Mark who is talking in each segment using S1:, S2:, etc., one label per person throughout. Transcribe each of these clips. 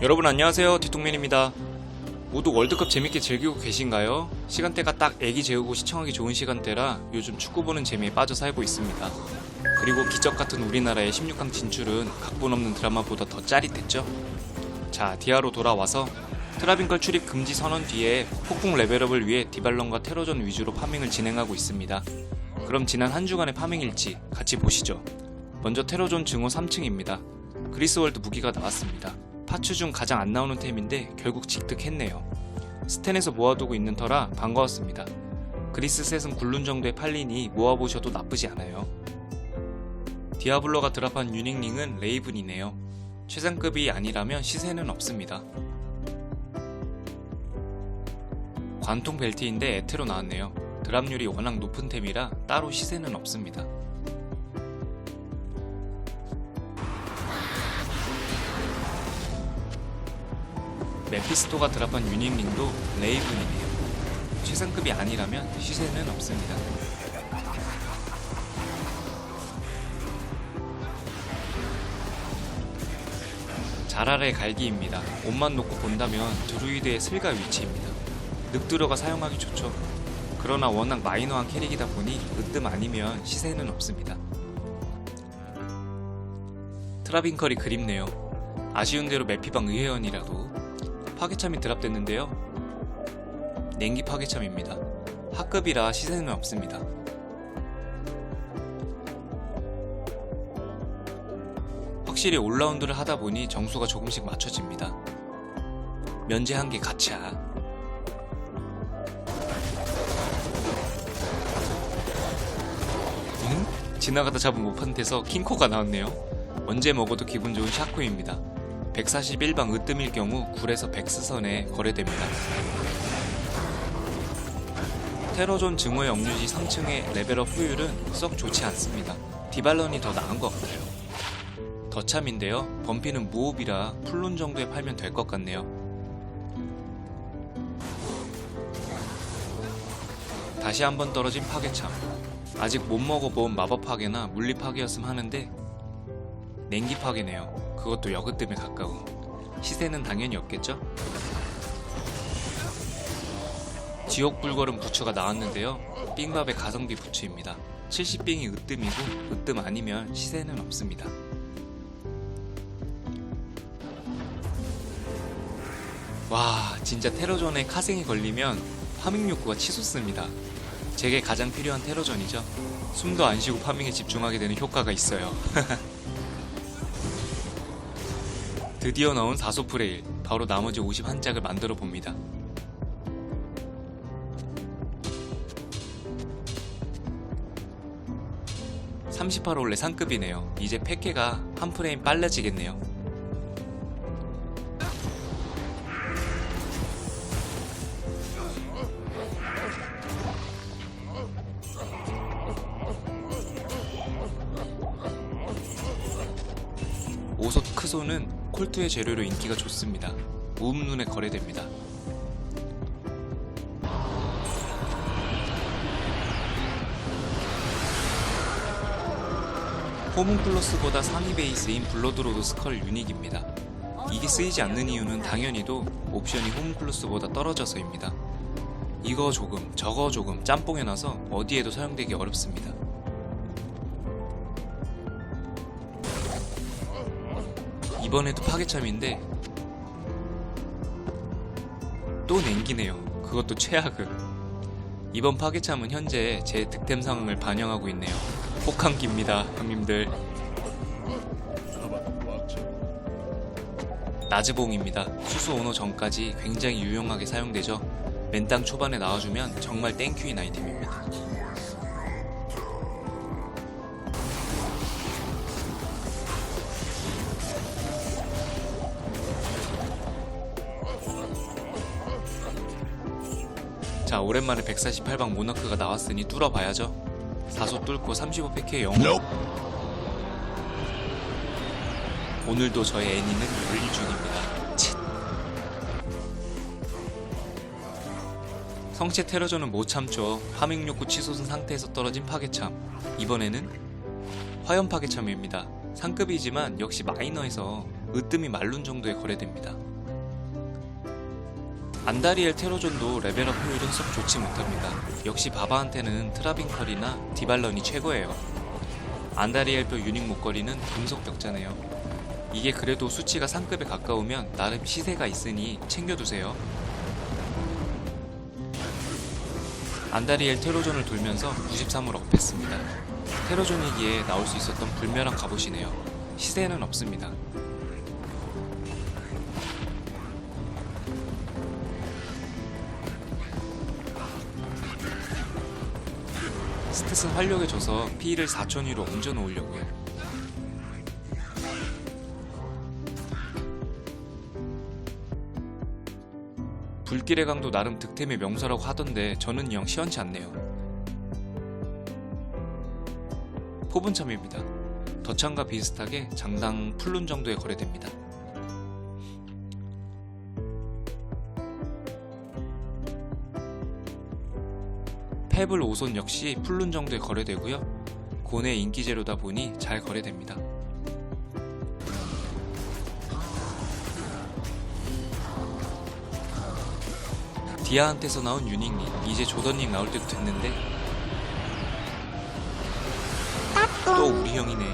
S1: 여러분 안녕하세요. 뒤통맨입니다. 모두 월드컵 재밌게 즐기고 계신가요? 시간대가 딱 애기 재우고 시청하기 좋은 시간대라 요즘 축구 보는 재미에 빠져 살고 있습니다. 그리고 기적 같은 우리나라의 16강 진출은 각본 없는 드라마보다 더 짜릿했죠? 자 디아로 돌아와서 트라빈컬 출입 금지 선언 뒤에 폭풍 레벨업을 위해 디발런과 테러전 위주로 파밍을 진행하고 있습니다. 그럼 지난 한 주간의 파밍 일지 같이 보시죠. 먼저 테러존 증오 3층입니다. 그리스월드 무기가 나왔습니다 파츠 중 가장 안 나오는 템인데 결국 직득했네요. 스텐에서 모아두고 있는 터라 반가웠습니다. 그리스 셋은 굴룬 정도에 팔리니 모아보셔도 나쁘지 않아요. 디아블로가 드랍한 유닉링은 레이븐이네요. 최상급이 아니라면 시세는 없습니다. 관통 벨트인데 에테로 나왔네요. 드랍률이 워낙 높은 템이라 따로 시세는 없습니다. 메피스토가 드랍한 유닉링도 레이븐이네요. 최상급이 아니라면 시세는 없습니다. 자랄의 갈기입니다. 옷만 놓고 본다면 드루이드의 슬가 위치입니다. 늑드러가 사용하기 좋죠. 그러나 워낙 마이너한 캐릭이다 보니 으뜸 아니면 시세는 없습니다. 트라빈컬이 그립네요. 아쉬운 대로 메피방 의회원이라도 파괴참이 드랍됐는데요. 냉기 파괴참입니다. 하급이라 시세는 없습니다. 확실히 올라운드를 하다 보니 정수가 조금씩 맞춰집니다. 면제 한개 가차. 응? 지나가다 잡은 모판테서 킹코가 나왔네요. 언제 먹어도 기분 좋은 샤코입니다. 141방 으뜸일 경우 굴에서 백스선에 거래됩니다. 테러존 증오의 억류지 3층의 레벨업 효율은 썩 좋지 않습니다. 디발런이 더 나은 것 같아요. 더참인데요. 범피는 무호비라 풀룬 정도에 팔면 될 것 같네요. 다시 한번 떨어진 파괴참. 아직 못 먹어본 마법 파괴나 물리 파괴였으면 하는데 냉기 파괴네요. 그것도 여그뜸에 가까운. 시세는 당연히 없겠죠? 지옥 불걸음 부츠가 나왔는데요. 삥밥의 가성비 부츠입니다. 70빙이 으뜸이고 으뜸 아니면 시세는 없습니다. 와 진짜 테러전에 카생이 걸리면 파밍 욕구가 치솟습니다. 제게 가장 필요한 테러전이죠. 숨도 안 쉬고 파밍에 집중하게 되는 효과가 있어요. 드디어 나온 사소 프레일 바로 나머지 51짝을 만들어 봅니다. (38 원래 상급이네요) 이제 패케가 한 프레임 빨라지겠네요 오솥 크소는 콜트의 재료로 인기가 좋습니다. 우음눈에 거래됩니다. 호문플러스보다 상위 베이스인 블러드로드 스컬 유닉입니다. 이게 쓰이지 않는 이유는 당연히도 옵션이 호문플러스보다 떨어져서입니다. 이거 조금, 저거 조금 짬뽕해놔서 어디에도 사용되기 어렵습니다. 이번에도 파괴참인데 또 냉기네요. 그것도 최악을. 이번 파괴참은 현재 제 득템 상황을 반영하고 있네요. 혹한기입니다, 형님들. 나즈봉입니다. 수수 오너 전까지 굉장히 유용하게 사용되죠. 맨땅 초반에 나와주면 정말 땡큐인 아이템입니다. 자 오랜만에 148방 모나크가 나왔으니 뚫어봐야죠. 사소 뚫고 35 패키의 영웅. 오늘도 저의 애니는 열리 중입니다. 칫. 성체 테러전은 못 참죠. 파밍 욕구 치솟은 상태에서 떨어진 파괴참. 이번에는 화염 파괴참입니다. 상급이지만 역시 마이너에서 으뜸이 말룬 정도에 거래됩니다. 안다리엘 테로존도 레벨업 효율은 썩 좋지 못합니다. 역시 바바한테는 트라빈컬이나 디발런이 최고예요. 안다리엘뼈 유닉 목걸이는 금속 벽자네요. 이게 그래도 수치가 상급에 가까우면 나름 시세가 있으니 챙겨두세요. 안다리엘 테로존을 돌면서 93을 업했습니다. 테로존이기에 나올 수 있었던 불멸한 갑옷이네요. 시세는 없습니다. 스탯은 활력에 져서 P를 4000위로 옮겨 놓으려고요. 불길의 강도 나름 득템의 명사라고 하던데 저는 영 시원치 않네요. 포분참입니다. 더창과 비슷하게 장당 풀룬 정도에 거래됩니다. 페블 5손 역시 풀룬 정도에 거래되고요. 고내 인기 재료다 보니 잘 거래됩니다. 디아한테서 나온 유닉님 이제 조던님 나올 때도 됐는데 또 우리 형이네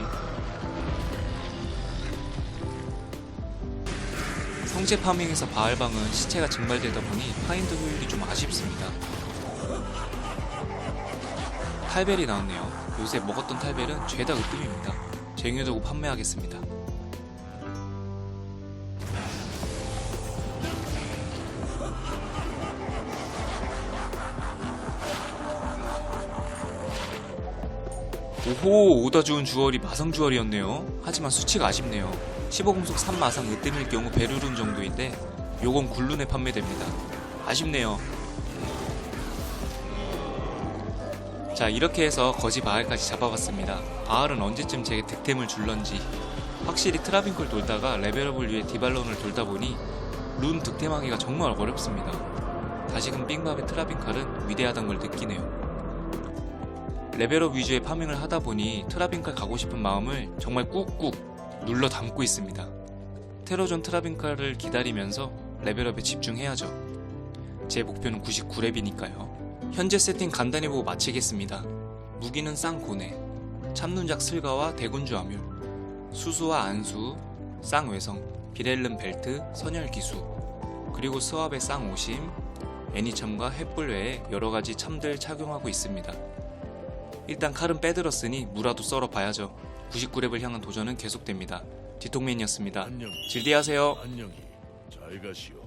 S1: 성체 파밍에서 바알방은 시체가 증발되다 보니 파인드 효율이 좀 아쉽습니다 탈벨이 나왔네요. 요새 먹었던 탈벨은 죄다 으뜸입니다. 쟁여두고 판매하겠습니다. 오호 오다 주운 주얼이 마성 주얼이었네요. 하지만 수치가 아쉽네요. 15공속 3마상 으뜸일 경우 베르룬 정도인데 요건 굴룬에 판매됩니다. 아쉽네요 자 이렇게 해서 거지 바알까지 잡아봤습니다 바알은 언제쯤 제게 득템을 줄런지 확실히 트라빈콜 돌다가 레벨업을 위해 디발론을 돌다 보니 룬 득템하기가 정말 어렵습니다 다시금 빙밥의 트라빈칼은 위대하단 걸 느끼네요 레벨업 위주의 파밍을 하다 보니 트라빈칼 가고 싶은 마음을 정말 꾹꾹 눌러 담고 있습니다. 테러존 트라빈칼을 기다리면서 레벨업에 집중해야죠. 제 목표는 99렙이니까요. 현재 세팅 간단히 보고 마치겠습니다. 무기는 쌍고네, 참눈작 슬가와 대군주 아뮬, 수수와 안수, 쌍외성, 비렐름 벨트, 선열기수, 그리고 스왑의 쌍오심, 애니참과 횃불 외에 여러가지 참들 착용하고 있습니다. 일단 칼은 빼들었으니 무라도 썰어 봐야죠. 99렙을 향한 도전은 계속됩니다. 뒤통맨이었습니다.
S2: 안녕히
S1: 질디하세요.
S2: 안녕히 잘 가시오.